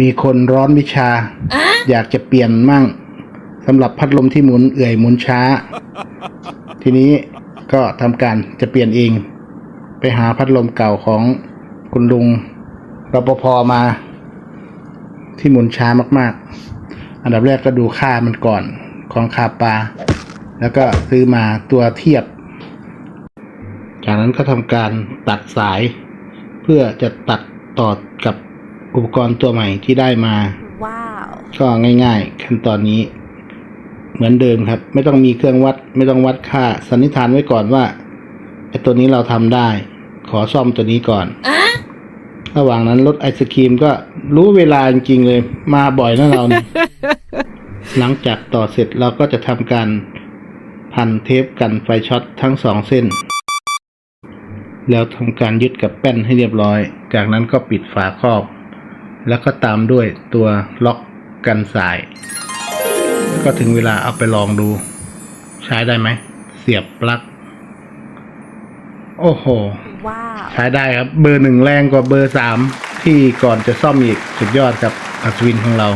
มีคนร้อนวิชา อยากจะเปลี่ยนมั่งสำหรับพัดลมที่หมุนเอื่อยหมุนช้า ทีนี้ก็ทำการจะเปลี่ยนเอง ไปหาพัดลมเก่าของคุณลุงรปภมา ที่หมุนช้ามาก ๆ อันดับแรกก็ดูค่ามันก่อนของคาปลาแล้วก็ซื้อมาตัวเทียบ จากนั้นก็ทำการตัดสาย เพื่อจะตัดต่อกับ อุปกรณ์ตัวใหม่ที่ได้มา Wow. ก็ง่าย ๆ ขั้นตอนนี้ เหมือนเดิมครับ ไม่ต้องมีเครื่องวัด ไม่ต้องวัดค่า สันนิษฐานไว้ก่อนว่าไอ้ตัวนี้เราทำได้ ขอซ่อมตัวนี้ก่อนระหว่างนั้นรถไอศครีมก็รู้เวลาจริงๆเลย มาบ่อยนะเราเนี่ยหลังจากต่อเสร็จเราก็จะทำการพันเทปกันไฟช็อตทั้งสองเส้น แล้วทำการยึดกับแป้นให้เรียบร้อย จากนั้นก็ปิดฝาครอบ แล้วก็ตามด้วยตัวล็อกกันสาย ก็ถึงเวลาเอาไปลองดู ใช้ได้ไหม เสียบปลั๊ก โอ้โห Wow. ใช้ได้ครับ เบอร์หนึ่งแรงกว่าเบอร์สามที่ก่อนจะซ่อมอีกสุดยอดครับอัศวินของเรา